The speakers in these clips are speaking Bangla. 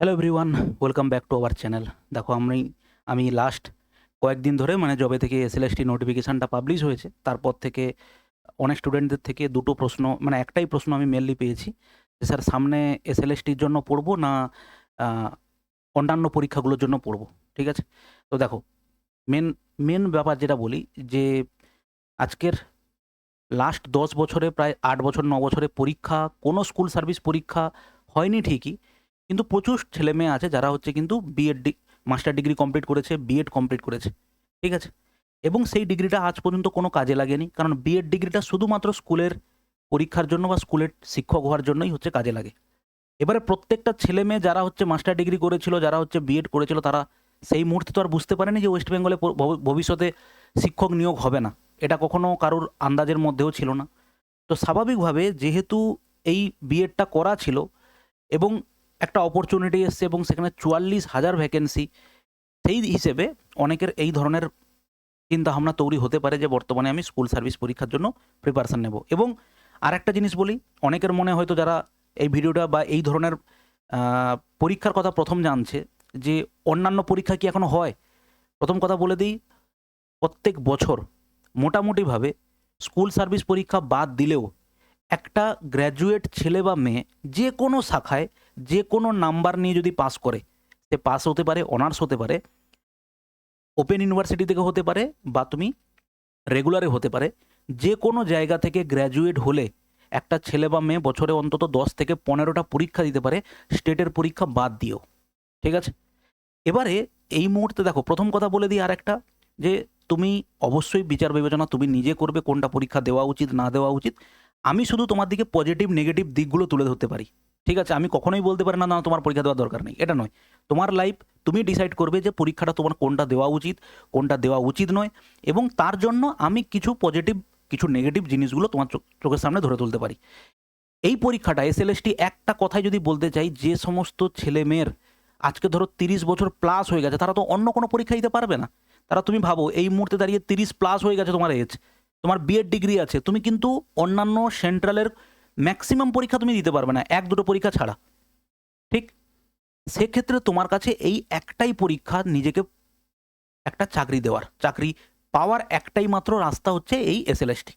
Hello everyone welcome back to our channel দেখো, আমি আমি লাস্ট কয়েকদিন ধরে মানে যবে থেকে এস এসএলএসটি নোটিফিকেশানটা পাবলিশ হয়েছে। তারপর থেকে অনেক স্টুডেন্টদের থেকে দুটো প্রশ্ন মানে একটাই প্রশ্ন আমি মেনলি পেয়েছি যে, স্যার, সামনে এসএলএসটির জন্য পড়ব না অন্যান্য পরীক্ষাগুলোর জন্য পড়ব? ঠিক আছে? তো দেখো মেন মেন ব্যাপার যেটা বলি যে, আজকের লাস্ট দশ বছরে, প্রায় আট বছর, ন বছরে পরীক্ষা, কোনো স্কুল সার্ভিস পরীক্ষা হয়নি ঠিকই। কিন্তু প্রচুর ছেলে মেয়ে আছে যারা হচ্ছে কিন্তু বিএড মাস্টার ডিগ্রি কমপ্লিট করেছে বিএড কমপ্লিট করেছে, ঠিক আছে? এবং সেই ডিগ্রিটা আজ পর্যন্ত কোনো কাজে লাগেনি, কারণ বিএড ডিগ্রিটা শুধুমাত্র স্কুলের পরীক্ষার জন্য বা স্কুলের শিক্ষক হওয়ার জন্যই হচ্ছে কাজে লাগে। এবারে প্রত্যেকটা ছেলে মেয়ে যারা হচ্ছে মাস্টার ডিগ্রি করেছিল, যারা হচ্ছে বিএড করেছিল, তারা সেই মুহূর্তে তো আর বুঝতে পারেনি যে ওয়েস্ট বেঙ্গলে ভবিষ্যতে শিক্ষক নিয়োগ হবে না। এটা কখনো কারোর আন্দাজের মধ্যেও ছিল না। তো স্বাভাবিকভাবে যেহেতু এই বিএডটা করা ছিল এবং একটা অপরচুনিটি এসছে এবং সেখানে চুয়াল্লিশ হাজার ভ্যাকেন্সি সেই হিসেবে অনেকের এই ধরনের চিন্তা ভাবনা তৈরি হতে পারে যে, বর্তমানে আমি স্কুল সার্ভিস পরীক্ষার জন্য প্রিপারেশান নেব। এবং আর একটা জিনিস বলি, অনেকের মনে হয়তো যারা এই ভিডিওটা বা এই ধরনের পরীক্ষার কথা প্রথম জানছে যে, অন্যান্য পরীক্ষা কি এখনও হয়? প্রথম কথা বলে দিই, প্রত্যেক বছর মোটামুটিভাবে স্কুল সার্ভিস পরীক্ষা বাদ দিলেও একটা গ্র্যাজুয়েট ছেলে বা মেয়ে যে কোনো শাখায় যে কোনো নাম্বার নিয়ে যদি পাস করে, সে পাস হতে পারে অনার্স হতে পারে ওপেন ইউনিভার্সিটি থেকে হতে পারে বা তুমি রেগুলারে হতে পারে, যে কোনো জায়গা থেকে গ্র্যাজুয়েট হলে একটা ছেলে বা মেয়ে বছরে অন্তত দশ থেকে পনেরোটা পরীক্ষা দিতে পারে স্টেটের পরীক্ষা বাদ দিও ঠিক আছে? এবারে এই মুহূর্তে দেখো, প্রথম কথা বলে দিই আর একটা যে তুমি অবশ্যই বিচার বিবেচনা তুমি নিজে করবে কোনটা পরীক্ষা দেওয়া উচিত, না দেওয়া উচিত। আমি শুধু তোমার দিকে পজিটিভ নেগেটিভ দিকগুলো তুলে ধরতে পারি। ঠিক আছে, আমি কখনোই বলতে পারি না না, তোমার পরীক্ষা দেওয়ার দরকার নেই। এটা নয়। তোমার লাইফ তুমি ডিসাইড করবে যে পরীক্ষাটা তোমার কোনটা দেওয়া উচিত, কোনটা দেওয়া উচিত নয়, এবং তার জন্য আমি কিছু পজিটিভ কিছু নেগেটিভ জিনিসগুলো তোমার চোখ- চোখের সামনে ধরে তুলতে পারি। এই পরীক্ষাটা এসএলএসটি একটা কথাই যদি বলতে চাই, যে সমস্ত ছেলে মেয়ের আজকে ধরো তিরিশ বছর প্লাস হয়ে গেছে, তারা তো অন্য কোনো পরীক্ষা দিতে পারবে না। তারা তুমি ভাবো, এই মুহূর্তে দাঁড়িয়ে তিরিশ প্লাস হয়ে গেছে তোমার এজ তোমার বিএড ডিগ্রি আছে, তুমি কিন্তু অন্যান্য সেন্ট্রালের ম্যাক্সিমাম পরীক্ষা তুমি দিতে পারবে না, এক দুটো পরীক্ষা ছাড়া। ঠিক? সেক্ষেত্রে তোমার কাছে এই একটাই পরীক্ষা নিজেকে একটা চাকরি দেওয়ার। চাকরি পাওয়ার একটাই মাত্র রাস্তা হচ্ছে এই এসএলএসটি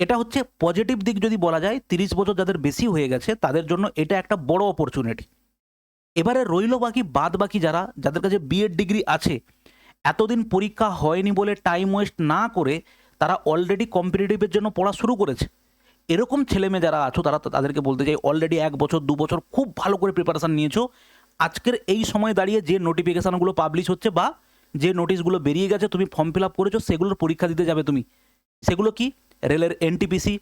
এটা হচ্ছে পজিটিভ দিক যদি বলা যায়, তিরিশ বছর যাদের বেশি হয়ে গেছে, তাদের জন্য এটা একটা বড় অপরচুনিটি এবারে রইল বাকি, বাদ বাকি যারা, যাদের কাছে বিএড ডিগ্রি আছে, এতদিন পরীক্ষা হয়নি বলে টাইম ওয়েস্ট না করে তারা অলরেডি কম্পিটিটিভের জন্য পড়া শুরু করেছে। এরকম ছেলেমেয়ে যারা আছো, তারা তাদেরকে বলতে চাই অলরেডি এক বছর, দু বছর খুব ভালো করে প্রিপারেশান নিয়েছো। আজকের এই সময় দাঁড়িয়ে যে নোটিফিকেশানগুলো পাবলিশ হচ্ছে বা যে নোটিশগুলো বেরিয়ে গেছে, তুমি ফর্ম ফিল আপ করেছ, সেগুলোর পরীক্ষা দিতে যাবে তুমি। সেগুলো কি? রেলের NTPC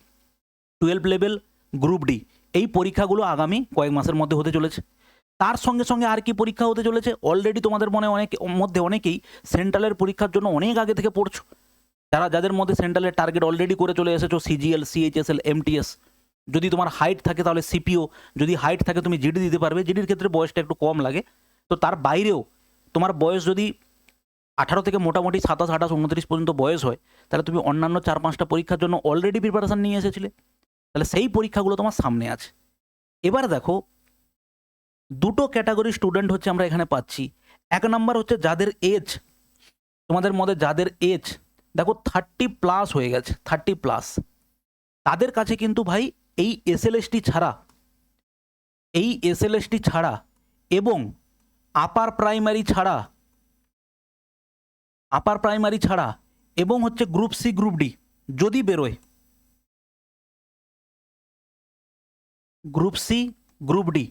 twelve level group D এই পরীক্ষাগুলো আগামী কয়েক মাসের মধ্যে হতে চলেছে। তার সঙ্গে সঙ্গে আর কি পরীক্ষা হতে চলেছে? অলরেডি তোমাদের মনে অনেক, মধ্যে অনেকেই সেন্ট্রালের পরীক্ষার জন্য অনেক আগে থেকে পড়ছো। যারা, যাদের মধ্যে সেন্ট্রালের টার্গেট অলরেডি করে চলে এসেছ সিজিএল সিএইচএসএল এমটিএস যদি তোমার হাইট থাকে তাহলে সিপিও যদি হাইট থাকে তুমি জিডি দিতে পারবে জিডির ক্ষেত্রে বয়সটা একটু কম লাগে। তো তার বাইরেও তোমার বয়স যদি আঠারো থেকে মোটামুটি সাতাশ, আঠাশ, উনত্রিশ পর্যন্ত বয়স হয়, তাহলে তুমি অন্যান্য চার, পাঁচটা পরীক্ষার জন্য অলরেডি প্রিপারেশান নিয়ে এসেছিলে। তাহলে সেই পরীক্ষাগুলো তোমার সামনে আছে। এবার দেখো, দুটো ক্যাটাগরি স্টুডেন্ট হচ্ছে আমরা এখানে পাচ্ছি। এক নাম্বার হচ্ছে যাদের এজ তোমাদের মধ্যে যাদের এজ দেখো থার্টি প্লাস হয়ে গেছে থার্টি প্লাস তাদের কাছে কিন্তু ভাই এই এসএলএসটি ছাড়া, এই এসএলএসটি ছাড়া এবং আপার প্রাইমারি ছাড়া আপার প্রাইমারি ছাড়া এবং হচ্ছে গ্রুপ সি গ্রুপ ডি যদি বেরোয় গ্রুপ সি গ্রুপ ডি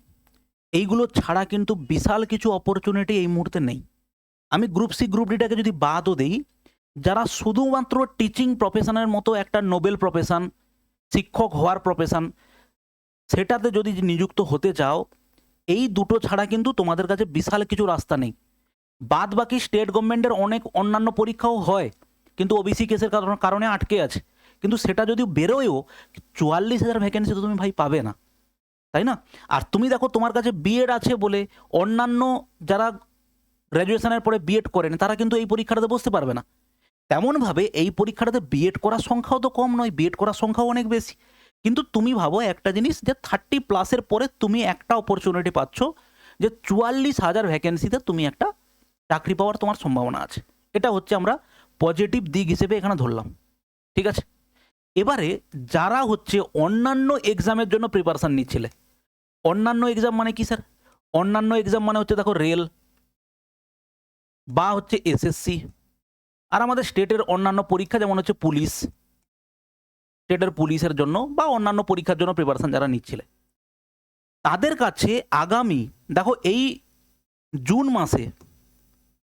এইগুলো ছাড়া কিন্তু বিশাল কিছু অপরচুনিটি এই মুহূর্তে নেই। আমি গ্রুপ সি গ্রুপ ডিটাকে যদি বাদও দিই যারা শুধুমাত্র টিচিং প্রফেশনের মতো একটা নোবেল প্রফেশন শিক্ষক হওয়ার প্রফেশন সেটাতে যদি নিযুক্ত হতে চাও, এই দুটো ছাড়া কিন্তু তোমাদের কাছে বিশাল কিছু রাস্তা নেই। বাদ বাকি স্টেট গভর্নমেন্টের অনেক অন্যান্য পরীক্ষাও হয়, কিন্তু ওবিসি কেসের কারণ- কারণে আটকে আছে। কিন্তু সেটা যদি বেরোয়ও, চুয়াল্লিশ হাজার ভ্যাকেন্সি তো তুমি ভাই পাবে না। তাই না? আর তুমি দেখো তোমার কাছে বিএড আছে বলে অন্যান্য যারা গ্র্যাজুয়েশনের পরে বিএড করেন, তারা কিন্তু এই পরীক্ষাটাতে বসতে পারবে না। তেমনভাবে এই পরীক্ষাটাতে বিএড করার সংখ্যাও তো কম নয় বিএড করার সংখ্যাও অনেক বেশি। কিন্তু তুমি ভাবো একটা জিনিস যে থার্টি প্লাসের পরে তুমি একটা অপরচুনিটি পাচ্ছ যে চুয়াল্লিশ হাজার ভ্যাকেন্সিতে তুমি একটা চাকরি পাওয়ার তোমার সম্ভাবনা আছে। এটা হচ্ছে আমরা পজিটিভ দিক হিসেবে এখানে ধরলাম। ঠিক আছে? এবারে যারা হচ্ছে অন্যান্য এক্সামের জন্য প্রিপারেশান নিচ্ছিলে, অন্যান্য এক্সাম মানে কি স্যার অন্যান্য এক্সাম মানে হচ্ছে দেখো রেল বা হচ্ছে এসএসসি আর আমাদের স্টেটের অন্যান্য পরীক্ষা যেমন হচ্ছে পুলিশ, স্টেটের পুলিশের জন্য বা অন্যান্য পরীক্ষার জন্য প্রিপারেশান যারা নিচ্ছিলে। তাদের কাছে আগামী, দেখো এই জুন মাসে,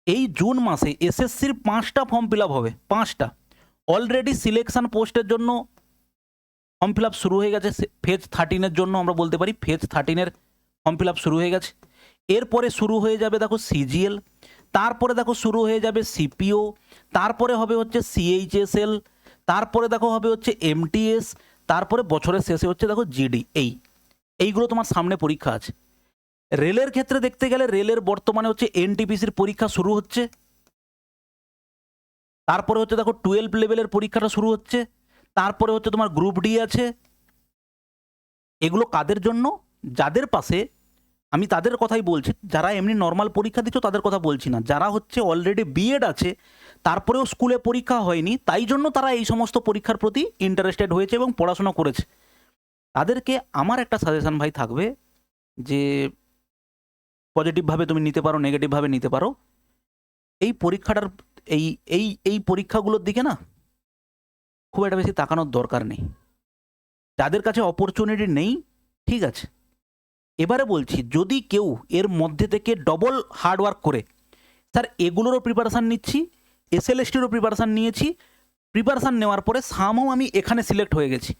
এই জুন মাসে এসএসসির পাঁচটা ফর্ম ফিল হবে, পাঁচটা। অলরেডি সিলেকশন পোস্টের জন্য ফর্ম ফিল শুরু হয়ে গেছে ফেজ থার্টিনের জন্য আমরা বলতে পারি ফেজ থার্টিনের ফর্ম ফিল শুরু হয়ে গেছে। এরপরে শুরু হয়ে যাবে, দেখো সিজিএল তারপরে দেখো শুরু হয়ে যাবে সিপিও তারপরে হবে হচ্ছে সিএইচএসএল তারপরে দেখো হবে হচ্ছে এমটিএস তারপরে বছরের শেষে হচ্ছে দেখো জিডি এই, এইগুলো তোমার সামনে পরীক্ষা আছে। রেলের ক্ষেত্রে দেখতে গেলে রেলের বর্তমানে হচ্ছে এনটিপিসির পরীক্ষা শুরু হচ্ছে। তারপরে হচ্ছে দেখো টুয়েলভ লেভেলের পরীক্ষাটা শুরু হচ্ছে। তারপরে হচ্ছে তোমার গ্রুপ ডি আছে। এগুলো কাদের জন্য? যাদের পাশে আমি তাদের কথাই বলছি, যারা এমনি নর্মাল পরীক্ষা দিচ্ছ তাদের কথা বলছি না। যারা হচ্ছে অলরেডি বিএড আছে, তারপরেও স্কুলে পরীক্ষা হয়নি, তাই জন্য তারা এই সমস্ত পরীক্ষার প্রতি ইন্টারেস্টেড হয়েছে এবং পড়াশোনা করেছে। তাদেরকে আমার একটা সাজেশন ভাই থাকবে যে পজিটিভভাবে তুমি নিতে পারো নেগেটিভভাবে নিতে পারো। এই পরীক্ষাটার, এই এই এই পরীক্ষাগুলোর দিকে না, খুব একটা বেশি তাকানোর দরকার নেই। যাদের কাছে অপরচুনিটি নেই, ঠিক আছে। এবারে বলছি, যদি কেউ এর মধ্যে থেকে ডবল হার্ডওয়ার্ক করে, স্যার এগুলোরও প্রিপারেশান নিচ্ছি এসএলএসটিরও প্রিপারেশান নিয়েছি প্রিপারেশান নেওয়ার পরে সামও আমি এখানে সিলেক্ট হয়ে গেছি।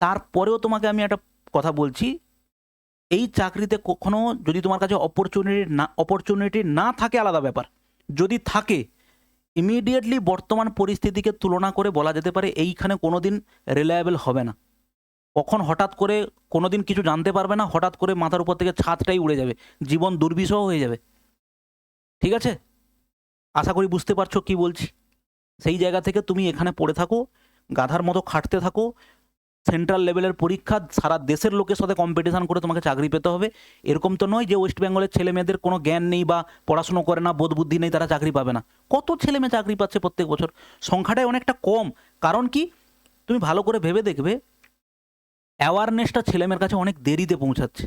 তারপরেও তোমাকে আমি একটা কথা বলছি, এই চাকরিতে কখনো যদি তোমার কাছে অপরচুনিটি না অপরচুনিটি না থাকে আলাদা ব্যাপার, যদি থাকে ইমিডিয়েটলি বর্তমান পরিস্থিতিকে তুলনা করে বলা যেতে পারে এইখানে কোনো দিন রিলায়েবল হবে না। কখন হঠাৎ করে কোনো দিন কিছু জানতে পারবে না, হঠাৎ করে মাথার উপর থেকে ছাদটাই উড়ে যাবে, জীবন দুর্বিষহ হয়ে যাবে। ঠিক আছে? আশা করি বুঝতে পারছ কি বলছি। সেই জায়গা থেকে তুমি এখানে পড়ে থাকো, গাধার মতো খাটতে থাকো, সেন্ট্রাল লেভেলের পরীক্ষা, সারা দেশের লোকের সাথে কম্পিটিশান করে তোমাকে চাকরি পেতে হবে। এরকম তো নয় যে ওয়েস্ট বেঙ্গলের ছেলে মেয়েদের কোনো জ্ঞান নেই বা পড়াশুনো করে না, বোধ বুদ্ধি নেই, তারা চাকরি পাবে না। কত ছেলে মেয়ে চাকরি পাচ্ছে প্রত্যেক বছর? সংখ্যাটাই অনেকটা কম। কারণ কি? তুমি ভালো করে ভেবে দেখবে অ্যাওয়ারনেসটা ছেলেমেয়ের কাছে অনেক দেরিতে পৌঁছাচ্ছে।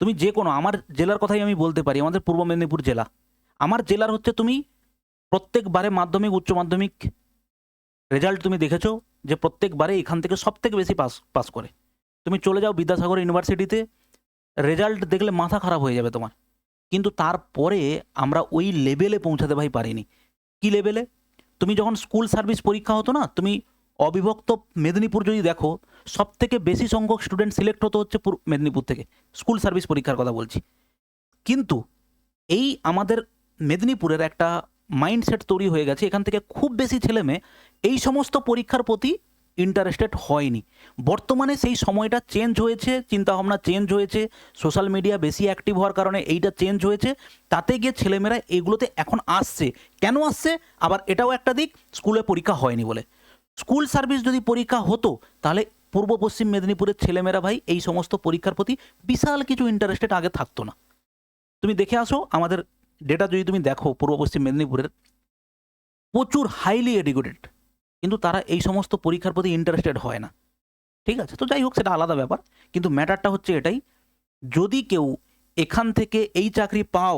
তুমি যে কোনো, আমার জেলার কথাই আমি বলতে পারি, আমাদের পূর্ব মেদিনীপুর জেলা। আমার জেলার হচ্ছে তুমি প্রত্যেকবারে মাধ্যমিক, উচ্চ মাধ্যমিক রেজাল্ট তুমি দেখেছ যে প্রত্যেকবারে এখান থেকে সব থেকে বেশি পাস পাস করে। তুমি চলে যাও বিদ্যাসাগর ইউনিভার্সিটিতে রেজাল্ট দেখলে মাথা খারাপ হয়ে যাবে তোমার। কিন্তু তারপরে আমরা ওই লেভেলে পৌঁছাতে ভাই পারিনি। কি লেভেলে তুমি যখন স্কুল সার্ভিস পরীক্ষা হতো না, তুমি অবিভক্ত মেদিনীপুর যদি দেখো সব থেকে বেশি সংখ্যক স্টুডেন্ট সিলেক্ট হতো হচ্ছে পুর- মেদিনীপুর থেকে। স্কুল সার্ভিস পরীক্ষার কথা বলছি। কিন্তু এই আমাদের মেদিনীপুরের একটা মাইন্ডসেট তৈরি হয়ে গেছে। এখান থেকে খুব বেশি ছেলে মেয়ে এই সমস্ত পরীক্ষার প্রতি ইন্টারেস্টেড হয়নি। বর্তমানে সেই সময়টা চেঞ্জ হয়েছে, চিন্তাভাবনা চেঞ্জ হয়েছে সোশ্যাল মিডিয়া বেশি অ্যাক্টিভ হওয়ার কারণে এইটা চেঞ্জ হয়েছে। তাতে গিয়ে ছেলেমেয়েরা এগুলোতে এখন আসছে। কেন আসছে? আবার এটাও একটা দিক স্কুলে পরীক্ষা হয়নি বলে। স্কুল সার্ভিস যদি পরীক্ষা হতো, তাহলে পূর্ব পশ্চিম মেদিনীপুরের ছেলেমেয়েরা ভাই এই সমস্ত পরীক্ষার প্রতি বিশাল কিছু ইন্টারেস্টেড আগে থাকতো না। তুমি দেখে আসো, আমাদের ডেটা যদি তুমি দেখো, পূর্ব পশ্চিম মেদিনীপুরের, প্রচুর হাইলি এডুকেটেড কিন্তু তারা এই সমস্ত পরীক্ষার প্রতি ইন্টারেস্টেড হয় না। ঠিক আছে? তো যাই হোক, সেটা আলাদা ব্যাপার, কিন্তু ম্যাটারটা হচ্ছে এটাই, যদি কেউ এখান থেকে এই চাকরি পাও,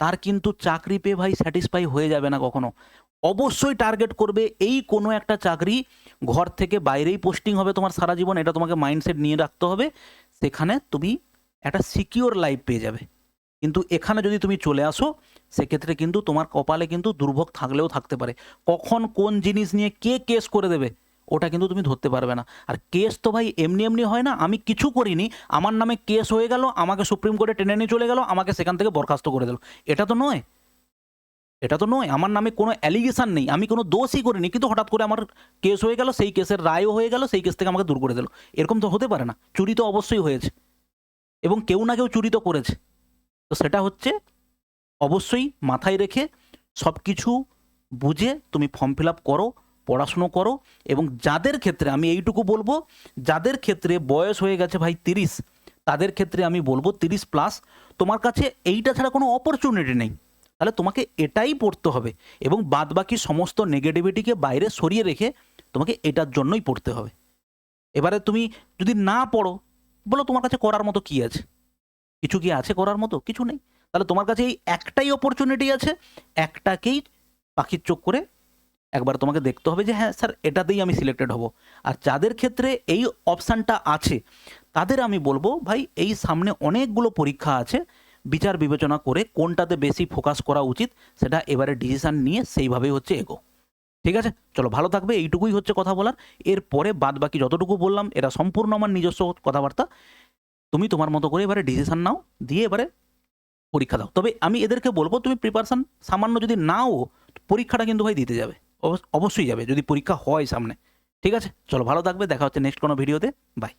তার কিন্তু চাকরি পেয়ে ভাই স্যাটিসফাই হয়ে যাবে না কখনো। অবশ্যই টার্গেট করবে এই কোনো একটা চাকরি ঘর থেকে বাইরেই পোস্টিং হবে তোমার সারা জীবন, এটা তোমাকে মাইন্ডসেট নিয়ে রাখতে হবে। সেখানে তুমি একটা সিকিওর লাইফ পেয়ে যাবে। কিন্তু এখানে যদি তুমি চলে আসো, সেক্ষেত্রে কিন্তু তোমার কপালে কিন্তু দুর্ভোগ থাকলেও থাকতে পারে। কখন কোন জিনিস নিয়ে কে কেস করে দেবে, ওটা কিন্তু তুমি ধরতে পারবে না। আর কেস তো ভাই এমনি এমনি হয় না, আমি কিছু করিনি, আমার নামে কেস হয়ে গেল, আমাকে সুপ্রিম কোর্টে টেনে নিয়ে চলে গেল, আমাকে সেখান থেকে বরখাস্ত করে দিল। এটা তো নয়। এটা তো নয়, আমার নামে কোনো অ্যালিগেশান নেই, আমি কোনো দোষই করিনি, কিন্তু হঠাৎ করে আমার কেস হয়ে গেল, সেই কেসের রায়ও হয়ে গেল, সেই কেস থেকে আমাকে দূর করে দিল। এরকম তো হতে পারে না, চুরি তো অবশ্যই হয়েছে, এবং কেউ না কেউ চুরি তো করেছে। তো সেটা হচ্ছে, অবশ্যই মাথায় রেখে সব কিছু বুঝে তুমি ফর্ম ফিল আপ করো, পড়াশুনো করো, এবং যাদের ক্ষেত্রে, আমি এইটুকু বলব, যাদের ক্ষেত্রে বয়স হয়ে গেছে ভাই তিরিশ, তাদের ক্ষেত্রে আমি বলব তিরিশ প্লাস তোমার কাছে এইটা ছাড়া কোনো অপরচুনিটি নেই। তাহলে তোমাকে এটাই পড়তে হবে এবং বাদবাকি সমস্ত নেগেটিভিটিকে বাইরে সরিয়ে রেখে তোমাকে এটার জন্যই পড়তে হবে। এবারে তুমি যদি না পড়ো, বলো তোমার কাছে করার মতো কি আছে? কিছু কি আছে করার মতো? কিছু নেই। তাহলে তোমার কাছে এই একটাই অপরচুনিটি আছে, একটাকেই পাখির চোখ করে একবার তোমাকে দেখতে হবে যে হ্যাঁ স্যার, এটাতেই আমি সিলেক্টেড হব। আর যাদের ক্ষেত্রে এই অপশানটা আছে, তাদের আমি বলব, ভাই, এই সামনে অনেকগুলো পরীক্ষা আছে বিচার বিবেচনা করে কোনটাতে বেশি ফোকাস করা উচিত, সেটা এবারে ডিসিশান নিয়ে সেইভাবেই হচ্ছে এগো। ঠিক আছে? চলো, ভালো থাকবে, এইটুকুই হচ্ছে কথা বলার। এরপরে বাদ বাকি যতটুকু বললাম এরা সম্পূর্ণ আমার নিজস্ব কথাবার্তা। তুমি তোমার মতো করে এবারে ডিসিশান নাও, দিয়ে এবারে পরীক্ষা দাও। তবে আমি এদেরকে বলব, তুমি প্রিপারেশান সামান্য যদি নাও, পরীক্ষাটা কিন্তু ভাই দিতে যাবে। অবশ্য- অবশ্যই যাবে, যদি পরীক্ষা হয় সামনে। ঠিক আছে? চলো, ভালো থাকবে, দেখা হচ্ছে নেক্সট কোনো ভিডিওতে বাই